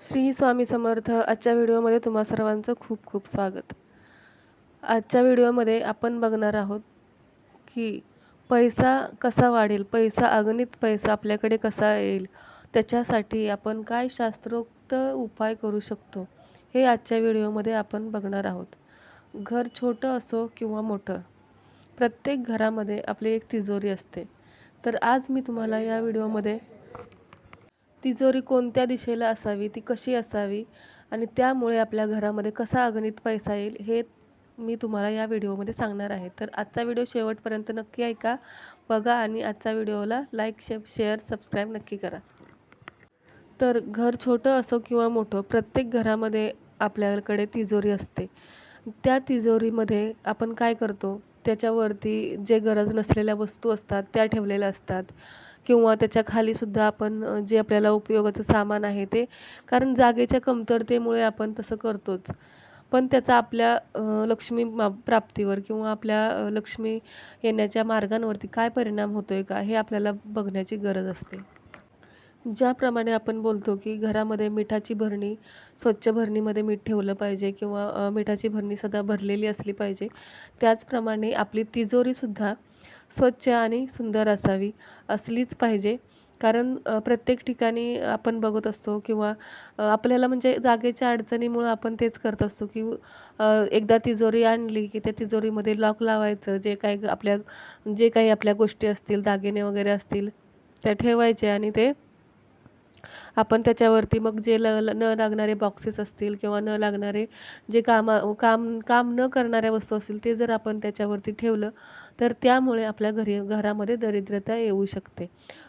श्री स्वामी समर्थ आजच्या व्हिडिओमध्ये तुम्हा सर्वांचं खूप खूप स्वागत. आजच्या व्हिडिओमध्ये आपण बघणार आहोत की पैसा कसा वाढेल पैसा अगणित पैसा आपल्याकडे कसा येईल त्याच्यासाठी आपण काय शास्त्रोक्त उपाय करू शकतो हे आजच्या व्हिडिओमध्ये आपण बघणार आहोत. घर छोटं असो किंवा मोठं प्रत्येक घरामध्ये आपली एक तिजोरी असते. तर आज मी तुम्हाला या व्हिडिओमध्ये तिजोरी कोणत्या दिशेला असावी ती कशी असावी आणि त्यामुळे आपल्या घरामध्ये कसा अगणित पैसा येईल हे मी तुम्हाला या व्हिडिओमध्ये सांगणार आहे. तर आजचा व्हिडिओ शेवटपर्यंत नक्की ऐका बघा आणि आजच्या व्हिडिओला लाईक शेप शेअर सबस्क्राईब नक्की करा. तर घर छोटं असो किंवा मोठं प्रत्येक घरामध्ये आपल्याकडे तिजोरी असते. त्या तिजोरीमध्ये आपण काय करतो? त्याच्यावरती जे गरज नसलेल्या वस्तू असतात त्या ठेवलेल्या असतात. किंवा त्याच्या खालीसुद्धा आपण जे आपल्याला उपयोगाचं सामान आहे ते कारण जागेच्या कमतरतेमुळे आपण तसं करतोच. पण त्याचा आपल्या लक्ष्मी प्राप्तीवर किंवा आपल्या लक्ष्मी येण्याच्या मार्गांवरती काय परिणाम होतो आहे का हे आपल्याला बघण्याची गरज असते. ज्याप्रमाणे आपण बोलतो की घरामध्ये मिठाची भरणी स्वच्छ भरणीमध्ये मीठ ठेवलं पाहिजे किंवा मिठाची भरणी सदा भरलेली असली पाहिजे त्याचप्रमाणे आपली तिजोरीसुद्धा स्वच्छ आणि सुंदर असावी असलीच पाहिजे. कारण प्रत्येक ठिकाणी आपण बघत असतो किंवा आपल्याला म्हणजे जागेच्या अडचणीमुळं आपण तेच करत असतो की एकदा तिजोरी आणली की त्या तिजोरीमध्ये लॉक लावायचं जे काही आपल्या जे काही आपल्या गोष्टी असतील दागिने वगैरे असतील त्या ठेवायचे आणि ते आपण त्याच्यावरती मग जे ल न लागणारे बॉक्सेस असतील किंवा न लागणारे जे कामा काम काम न करणाऱ्या वस्तू असतील ते जर आपण त्याच्यावरती ठेवलं तर त्यामुळे आपल्या घरी घरामध्ये दरिद्रता येऊ शकते.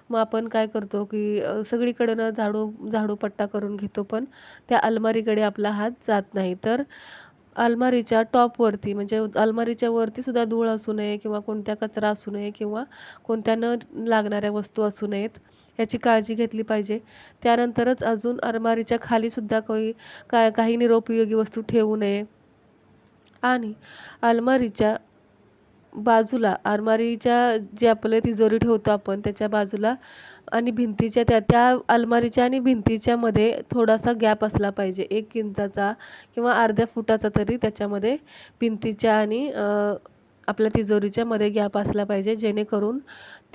मग आपण काय करतो की सगळीकडनं झाडू झाडूपट्टा करून घेतो पण त्या अलमारीकडे आपला हात जात नाही. तर अलमारीच्या टॉपवरती म्हणजे अलमारीच्या वरती सुद्धा धूळ असू नये किंवा कोणत्या कचरा असू नये किंवा कोणत्या न लागणाऱ्या वस्तू असू नयेत याची काळजी घेतली पाहिजे. त्यानंतरच अजून अलमारीच्या खालीसुद्धा काही काय काही निरुपयोगी वस्तू ठेवू नये. आणि अलमारीच्या बाजूला अलमारीच्या जे आपलं तिजोरी ठेवतो आपण त्याच्या बाजूला आणि भिंतीच्या त्या त्या अलमारीच्या आणि भिंतीच्या मध्ये थोडासा गॅप असला पाहिजे. एक इंचाचा किंवा अर्ध्या फुटाचा तरी त्याच्यामध्ये भिंतीच्या आणि आपल्या तिजोरीच्या मध्ये गॅप असला पाहिजे जेणेकरून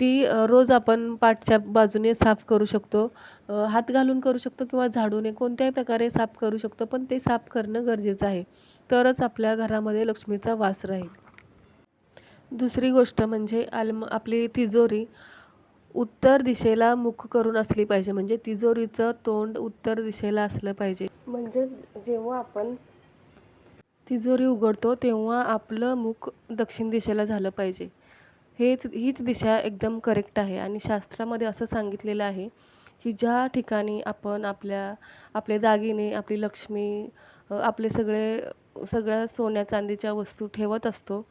ती रोज आपण पाठच्या बाजूने साफ करू शकतो. हात घालून करू शकतो किंवा झाडूने कोणत्याही प्रकारे साफ करू शकतो पण ते साफ करणं गरजेचं आहे. तरच आपल्या घरामध्ये लक्ष्मीचा वास राहील. दुसरी गोष्ट म्हणजे आलम आपली तिजोरी उत्तर दिशेला मुख करून असली पाहिजे. म्हणजे तिजोरीचं तोंड उत्तर दिशेला असलं पाहिजे. म्हणजे जेव्हा आपण तिजोरी उघडतो तेव्हा आपलं मुख दक्षिण दिशेला झालं पाहिजे. हेच हीच दिशा एकदम करेक्ट आहे. आणि शास्त्रामध्ये असं सांगितलेलं आहे की ज्या ठिकाणी आपण आपल्या आपले दागिने आपली लक्ष्मी आपले सगळे सगळ्या सोन्या चांदीच्या वस्तू ठेवत असतो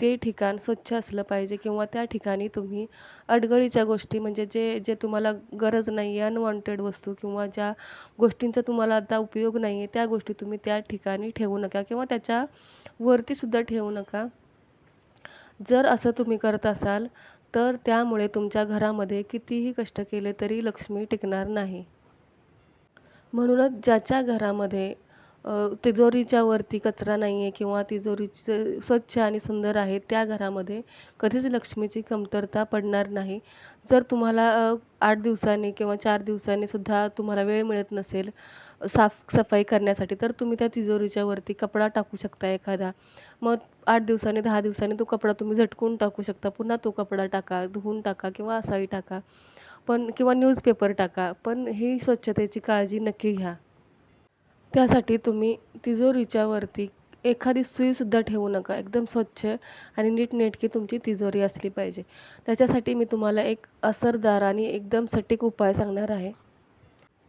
ते ठिकाण स्वच्छ असलं पाहिजे किंवा त्या ठिकाणी तुम्ही अडगळीच्या गोष्टी म्हणजे जे जे तुम्हाला गरज नाही आहे अनवॉन्टेड वस्तू किंवा ज्या गोष्टींचा तुम्हाला आता उपयोग नाही आहे त्या गोष्टी तुम्ही त्या ठिकाणी ठेवू नका किंवा त्याच्या वरतीसुद्धा ठेवू नका. जर असं तुम्ही करत असाल तर त्यामुळे तुमच्या घरामध्ये कितीही कष्ट केले तरी लक्ष्मी टिकणार नाही. म्हणूनच ज्याच्या घरामध्ये तिजोरीच्या वरती कचरा नाही आहे किंवा तिजोरीचं स्वच्छ आणि सुंदर आहे त्या घरामध्ये कधीच लक्ष्मीची कमतरता पडणार नाही. जर तुम्हाला आठ दिवसांनी किंवा चार दिवसांनी सुद्धा तुम्हाला वेळ मिळत नसेल साफसफाई करण्यासाठी तर तुम्ही त्या तिजोरीच्या वरती कपडा टाकू शकता एखादा. मग आठ दिवसांनी दहा दिवसांनी तो कपडा तुम्ही झटकून टाकू शकता. पुन्हा तो कपडा टाका धुवून टाका किंवा असाही टाका. पण किंवा न्यूजपेपर टाका. पण ही स्वच्छतेची काळजी नक्की घ्या. त्यासाठी तुम्ही तिजोरीच्यावरती एखादी सुईसुद्धा ठेवू नका. एकदम स्वच्छ आणि नीटनेटकी तुमची तिजोरी असली पाहिजे. त्याच्यासाठी मी तुम्हाला एक असरदार आणि एकदम सटीक उपाय सांगणार आहे.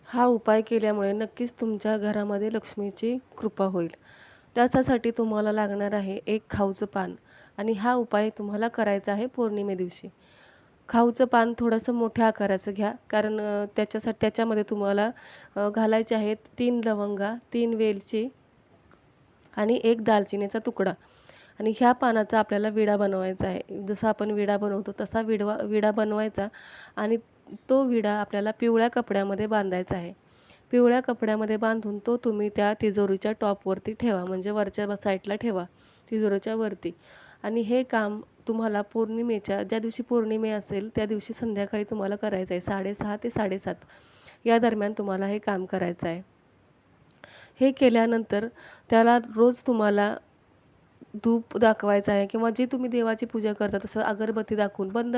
हा उपाय केल्यामुळे नक्कीच तुमच्या घरामध्ये लक्ष्मीची कृपा होईल. त्याच्यासाठी तुम्हाला लागणार आहे एक खाऊचं पान. आणि हा उपाय तुम्हाला करायचा आहे पौर्णिमे दिवशी. खाऊचं पान थोडंसं मोठ्या आकाराचं घ्या. कारण त्याच्यासाठी त्याच्यामध्ये तुम्हाला घालायचे आहेत तीन लवंगा तीन वेलची आणि एक दालचिनीचा तुकडा. आणि ह्या पानाचा आपल्याला विडा बनवायचा आहे. जसा आपण विडा बनवतो तसा विडवा विडा बनवायचा आणि तो विडा आपल्याला पिवळ्या कपड्यामध्ये बांधायचा आहे. पिवळ्या कपड्यामध्ये बांधून तो तुम्ही त्या तिजोरीच्या टॉपवरती ठेवा. म्हणजे वरच्या साईडला ठेवा तिजोरीच्या वरती. आणि हे काम तुम्हाला पौर्णिमेच्या ज्या दिवशी पौर्णिमे असेल त्या दिवशी संध्याकाळी तुम्हाला करायचं आहे साडेसहा ते साडेसात या दरम्यान तुम्हाला हे काम करायचं आहे हे केल्यानंतर त्याला रोज तुम्हाला धूप दाखवायचं आहे किंवा जे तुम्ही देवाची पूजा करता तसं अगरबत्ती दाखवून बंद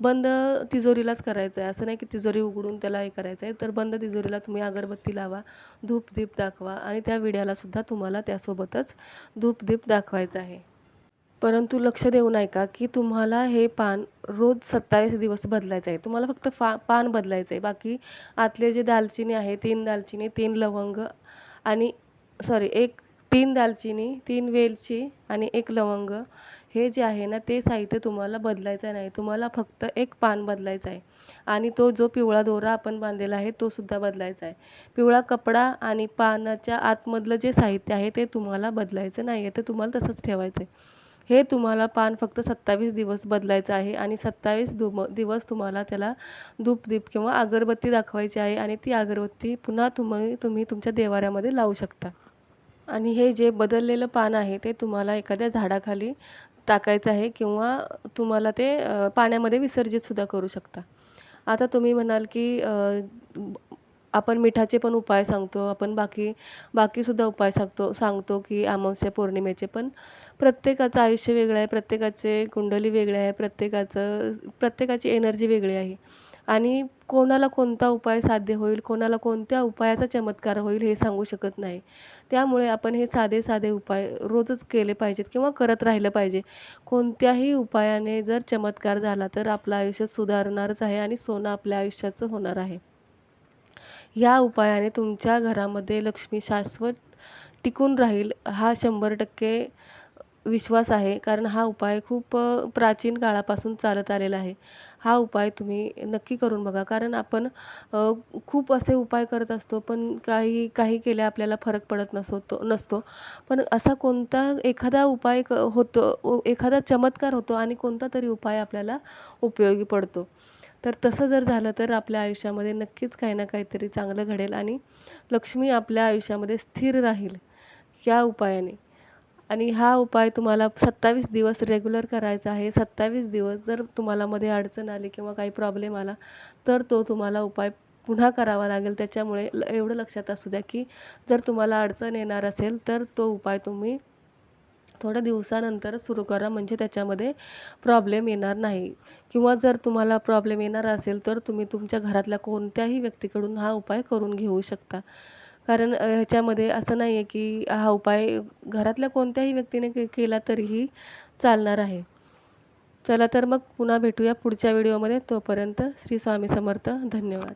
बंद तिजोरीलाच करायचं आहे असं नाही की तिजोरी उघडून त्याला हे करायचं आहे तर बंद तिजोरीला तुम्ही अगरबत्ती लावा धूप दीप दाखवा आणि त्या विड्यालासुद्धा तुम्हाला त्यासोबतच धूप दीप दाखवायचं आहे. परंतु लक्ष देऊ ऐका की तुम्हाला हे पान रोज सत्तावीस दिवस बदलायचं आहे. तुम्हाला फक्त फा पान बदलायचं आहे बाकी आतले जे दालचिनी आहे तीन दालचिनी तीन लवंग आणि सॉरी एक तीन दालचिनी तीन वेलची आणि एक लवंग हे जे आहे ना ते साहित्य तुम्हाला बदलायचं नाही. तुम्हाला फक्त एक पान बदलायचं आहे. आणि तो जो पिवळा दोरा आपण बांधलेला आहे तो सुद्धा बदलायचा आहे. पिवळा कपडा आणि पानाच्या आतमधलं जे साहित्य आहे ते तुम्हाला बदलायचं नाही आहे ते तुम्हाला तसंच ठेवायचं आहे हे तुम्हाला पान फक्त सत्तावीस दिवस बदलायचं आहे आणि सत्तावीस दुम दिवस तुम्हाला त्याला धूपदीप किंवा अगरबत्ती दाखवायची आहे आणि ती अगरबत्ती पुन्हा तुम्ही तुम्ही तुमच्या देवाऱ्यामध्ये लावू शकता. आणि हे जे बदललेलं पान आहे ते तुम्हाला एखाद्या झाडाखाली टाकायचं आहे किंवा तुम्हाला ते पाण्यामध्ये विसर्जितसुद्धा करू शकता. आता तुम्ही म्हणाल की आपण मिठाचे पण उपाय सांगतो आपण बाकी बाकीसुद्धा उपाय सांगतो सांगतो की अमावस्या पौर्णिमेचे पण प्रत्येकाचं आयुष्य वेगळं आहे प्रत्येकाचे कुंडली वेगळे आहे प्रत्येकाचं प्रत्येकाची एनर्जी वेगळी आहे. आणि कोणाला कोणता उपाय साध्य होईल कोणाला कोणत्या उपायाचा चमत्कार होईल हे सांगू शकत नाही. त्यामुळे आपण हे साधे साधे उपाय रोजच केले पाहिजेत किंवा करत राहिलं पाहिजे. कोणत्याही उपायाने जर चमत्कार झाला तर आपलं आयुष्य सुधारणारच आहे आणि सोनं आपल्या आयुष्याचं होणार आहे. या उपायाने तुमच्या घरामध्ये लक्ष्मी शाश्वत टिकून राहील हा शंभर टक्के विश्वास आहे. कारण हा उपाय खूप प्राचीन काळापासून चालत आलेला आहे. हा उपाय तुम्ही नक्की करून बघा. कारण आपण खूप असे उपाय करत असतो पण काही काही केले आपल्याला फरक पडत नसतो नसतो. पण असा कोणता एखादा उपाय क होतो एखादा चमत्कार होतो आणि कोणता तरी उपाय आपल्याला उपयोगी पडतो. तर तसं जर झालं तर आपल्या आयुष्यामध्ये नक्कीच काही ना काहीतरी चांगलं घडेल आणि लक्ष्मी आपल्या आयुष्यामध्ये स्थिर राहील या उपायाने. आणि हा उपाय तुम्हाला सत्तावीस दिवस रेग्युलर करायचा आहे. सत्तावीस दिवस जर तुम्हाला मध्ये अडचण आली किंवा काही प्रॉब्लेम आला तर तो तुम्हाला उपाय पुन्हा करावा लागेल. त्याच्यामुळे एवढं लक्षात असू द्या की जर तुम्हाला अडचण येणार असेल तर तो उपाय तुम्ही थोड्या दिवसानंतर सुरू करा म्हणजे त्याच्यामध्ये प्रॉब्लेम येणार नाही. किंवा जर तुम्हाला प्रॉब्लेम येणार असेल तर तुम्ही तुमच्या घरातल्या कोणत्याही व्यक्तीकडून हा उपाय करून घेऊ शकता. कारण ह्याच्यामध्ये असं नाही आहे की हा उपाय घरातल्या कोणत्याही व्यक्तीने के केला तरीही चालणार आहे. चला तर मग पुन्हा भेटूया पुढच्या व्हिडिओमध्ये. तोपर्यंत श्री स्वामी समर्थ. धन्यवाद.